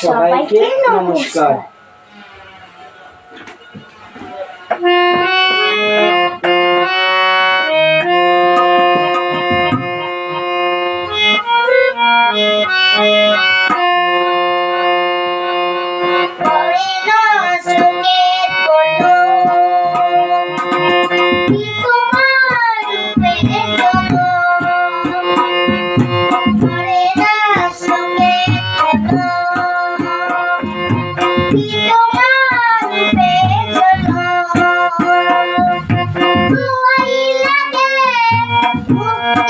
সবাইকে নমস্কার। পড়ে Oh,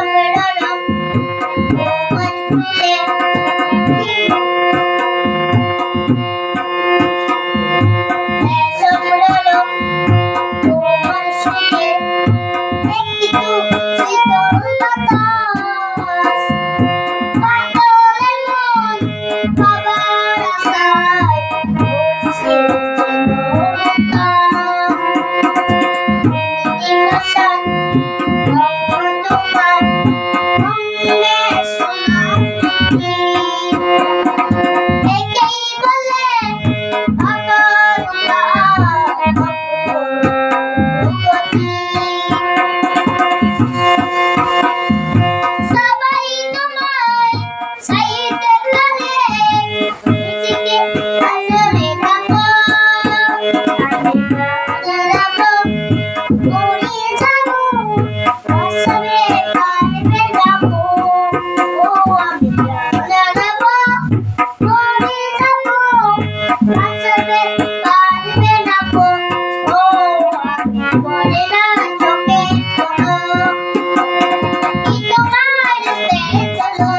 Gracias.